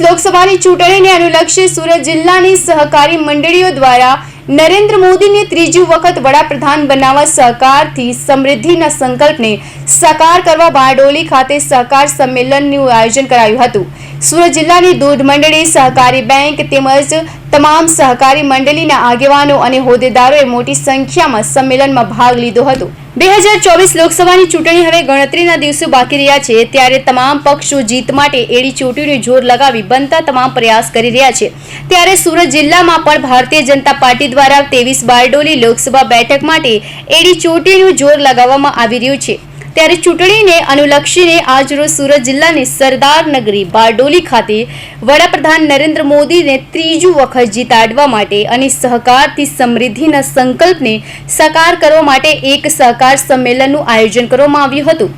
લોકસભાની ચૂંટણીને અનુલક્ષી સુરત જિલ્લાની સહકારી મંડળીઓ દ્વારા નરેન્દ્ર મોદીને ત્રીજી વખત વડાપ્રધાન બનાવવા સહકારથી સમૃદ્ધિના સંકલ્પને સાકાર કરવા બારડોલી ખાતે સહકાર સંમેલનનું આયોજન કરાયું હતું. સુરત જિલ્લાની દૂધ મંડળી સહકારી બેંક તેમજ તમામ સહકારી મંડળીના આગેવાનો અને હોદ્દેદારોએ મોટી સંખ્યામાં સંમેલનમાં ભાગ લીધો હતો. બે હજાર ચોવીસ લોકસભાની ચૂંટણી હવે ગણતરીના દિવસો બાકી રહ્યા છે, ત્યારે તમામ પક્ષો જીત માટે એડી ચોટીનું જોર લગાવી બનતા તમામ પ્રયાસ કરી રહ્યા છે. ત્યારે સુરત જિલ્લામાં પણ ભારતીય જનતા પાર્ટી દ્વારા ત્રેવીસ બારડોલી લોકસભા બેઠક માટે એડી ચોટીનું જોર લગાવવામાં આવી રહ્યું છે. ત્યારે ચૂંટણીને અનુલક્ષીને આજરોજ સુરત જિલ્લાની સરદાર નગરી બારડોલી ખાતે વડાપ્રધાન નરેન્દ્ર મોદીને ત્રીજું વખત જીતાડવા માટે અને સહકારથી સમૃદ્ધિના સંકલ્પને સાકાર કરવા માટે એક સહકાર સંમેલનનું આયોજન કરવામાં આવ્યું હતું.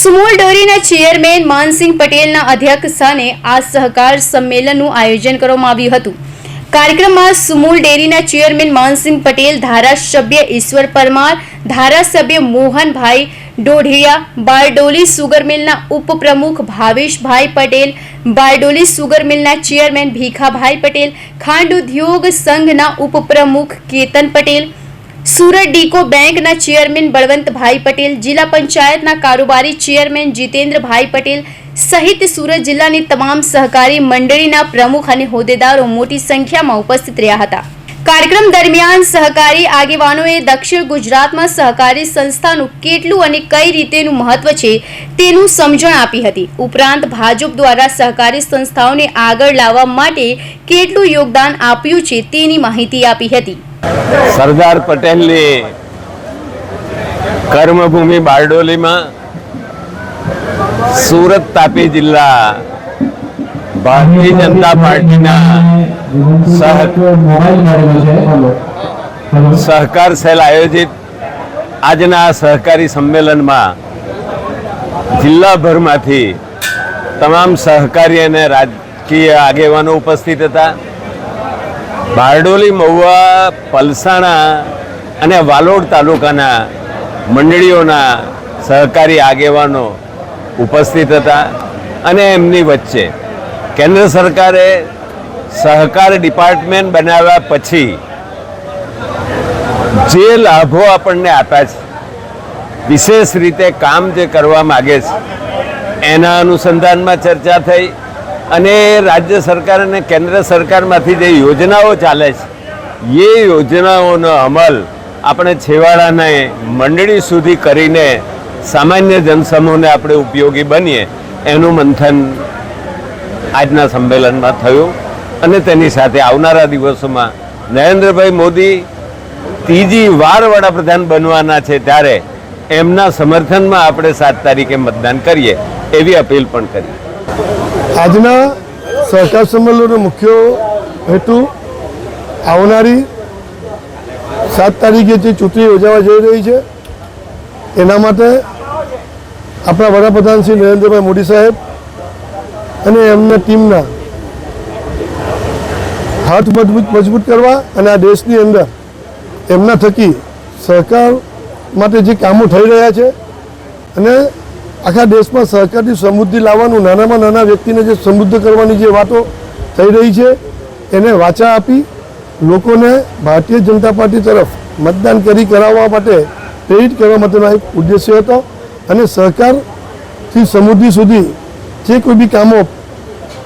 સુમોલ ડેરીના ચેરમેન માનસિંહ પટેલના અધ્યક્ષ સ્થાને આ સહકાર સંમેલનનું આયોજન કરવામાં આવ્યું હતું. કાર્યક્રમમાં સુમૂલ ડેરીના ચેરમેન માનસિંહ પટેલ ધારાસભ્ય ઈશ્વર પરમાર, ધારાસભ્ય મોહનભાઈ ડોઢિયા બારડોલી સુગર મિલના ઉપપ્રમુખ ભાવેશભાઈ પટેલ બારડોલી સુગર મિલના ચેરમેન ભીખાભાઈ પટેલ ખાંડ ઉદ્યોગ સંઘના ઉપપ્રમુખ કેતન પટેલ સુરત ડીકો બેંકના ચેરમેન બળવંતભાઈ પટેલ જિલ્લા પંચાયતના કારોબારી ચેરમેન જીતેન્દ્રભાઈ પટેલ સહિત સુરત જિલ્લાની તમામ સહકારી મંડળીના પ્રમુખ અને હોદ્દેદારો મોટી સંખ્યામાં ઉપસ્થિત રહ્યા હતા કાર્યક્રમ દરમિયાન સહકારી આગેવાનોએ દક્ષિણ ગુજરાતમાં સહકારી સંસ્થાનું કેટલું અને કઈ રીતેનું મહત્વ છે તેનું સમજણ આપી હતી. ઉપરાંત ભાજપ દ્વારા સહકારી સંસ્થાઓને આગળ લાવવા માટે કેટલું યોગદાન આપ્યું છે તેની માહિતી આપી હતી. સરદાર પટેલની કર્મભૂમિ બારડોલીમાં સુરત તાપી જિલ્લા ભારતીય જનતા પાર્ટીના સહકાર સેલ આયોજિત આજના આ સહકારી સંમેલનમાં જિલ્લાભરમાંથી તમામ સહકારી અને રાજકીય આગેવાનો ઉપસ્થિત હતા. બારડોલી મહુવા પલસાણા અને વાલોડ તાલુકાના મંડળીઓના સહકારી આગેવાનો ઉપસ્થિત હતા અને એમની વચ્ચે કેન્દ્ર સરકારે સહકાર ડિપાર્ટમેન્ટ બનાવ્યા પછી જે લાભો આપણને આપ્યા છે, વિશેષ રીતે કામ જે કરવા માગે છે, એના અનુસંધાનમાં ચર્ચા થઈ અને રાજ્ય સરકાર અને કેન્દ્ર સરકારમાંથી જે યોજનાઓ ચાલે છે, એ યોજનાઓનો અમલ આપણે છેવાડાને મંડળી સુધી કરીને સામાન્ય જનસમૂહને આપણે ઉપયોગી બનીએ એનું મંથન આજના સંમેલનમાં થયું અને તેની સાથે આવનારા દિવસોમાં નરેન્દ્રભાઈ મોદી ત્રીજી વાર વડાપ્રધાન બનવાના છે ત્યારે એમના સમર્થનમાં આપણે સાત તારીખે મતદાન કરીએ એવી અપીલ પણ કરી. આજના સહકાર સંમેલનનો મુખ્ય હેતુ આવનારી સાત તારીખે જે ચૂંટણી યોજાવા જઈ રહી છે, એના માટે આપણા વડાપ્રધાન શ્રી નરેન્દ્રભાઈ મોદી સાહેબ અને એમના ટીમના હાથ મજબૂત મજબૂત કરવા અને આ દેશની અંદર એમના થકી સહકાર માટે જે કામો થઈ રહ્યા છે અને આખા દેશમાં સહકારની સમૃદ્ધિ લાવવાનું, નાનામાં નાના વ્યક્તિને જે સમૃદ્ધ કરવાની જે વાતો થઈ રહી છે, એને વાચા આપી લોકોને ભારતીય જનતા પાર્ટી તરફ મતદાન કરી કરાવવા માટે પ્રેરિત કરવા માટેનો એક ઉદ્દેશ્ય હતો અને સહકારથી સમૃદ્ધિ સુધી જે કોઈ બી કામો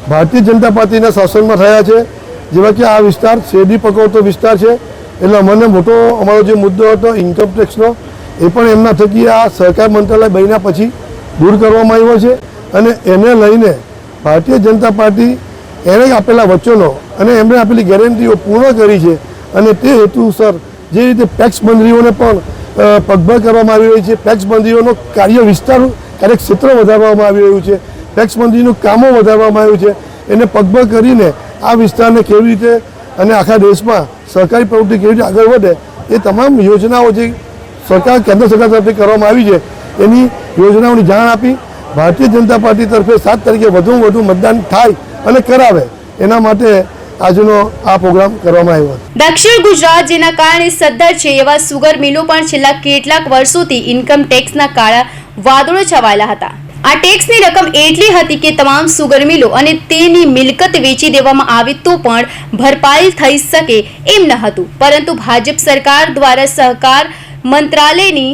ભારતીય જનતા પાર્ટીના શાસનમાં થયા છે, જેવા કે આ વિસ્તાર શેરડી પકવતો વિસ્તાર છે, એટલે અમને મોટો અમારો જે મુદ્દો હતો ઇન્કમ ટેક્સનો એ પણ એમના થકી આ સહકાર મંત્રાલય બન્યા પછી દૂર કરવામાં આવ્યો છે. અને એને લઈને ભારતીય જનતા પાર્ટી એણે આપેલા વચનો અને એમણે આપેલી ગેરંટીઓ પૂર્ણ કરી છે. અને તે હેતુસર જે રીતે પેક્સ બંદરીઓને પણ પગભર કરવામાં આવી રહી છે. પેક્સ બંદરીઓનો કાર્ય વિસ્તાર, કાર્યક્ષેત્ર વધારવામાં આવી રહ્યું છે. ટેક્સ મંત્રીનું કામો વધારવામાં આવ્યું છે. એને પગભર કરીને આ વિસ્તારને કેવી રીતે અને આખા દેશમાં સરકારી પ્રવૃત્તિ કેવી રીતે આગળ વધે, એ તમામ યોજનાઓ જે સરકાર, કેન્દ્ર સરકાર તરફથી કરવામાં આવી છે, એની યોજનાઓની જાણ આપી ભારતીય જનતા પાર્ટી તરફે સાત તારીખે વધુમાં વધુ મતદાન થાય અને કરાવે, એના માટે આજનો આ પ્રોગ્રામ કરવામાં આવ્યો દક્ષિણ ગુજરાત, જેના કારણે સદ્ધર છે, એવા સુગર મિલો પણ છેલ્લા કેટલાક વર્ષોથી ઇન્કમ ટેક્સના કાળા વાદળો છવાયેલા હતા. આ ટેક્સની રકમ એટલી હતી કે તમામ સુગર મિલો અને તેની મિલકત વેચી દેવામાં આવે તો પણ ભરપાઈ થઈ શકે એમ ન હતું. પરંતુ ભાજપ સરકાર દ્વારા સહકાર મંત્રાલયની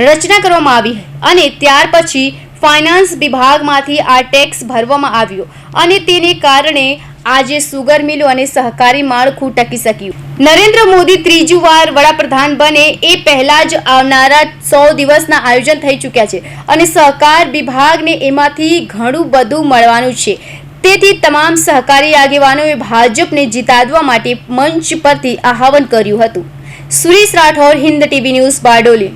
રચના કરવામાં આવી અને ત્યાર પછી ફાઇનાન્સ વિભાગમાંથી આ ટેક્સ ભરવામાં આવ્યો અને તેને કારણે આજે સુગર મિલો અને સહકારી માળખું ટકી શક્યું. નરેન્દ્ર મોદી ત્રીજી વાર વડાપ્રધાન બને એ પહેલા જ આવનારા સો દિવસના આયોજન થઈ ચૂક્યા છે અને સહકાર વિભાગને એમાંથી ઘણું બધું મળવાનું છે. તેથી તમામ સહકારી આગેવાનોએ ભાજપને જીતાડવા માટે મંચ પરથી આહવાન કર્યું હતું. Suresh Rathore Hind TV News Bardoli.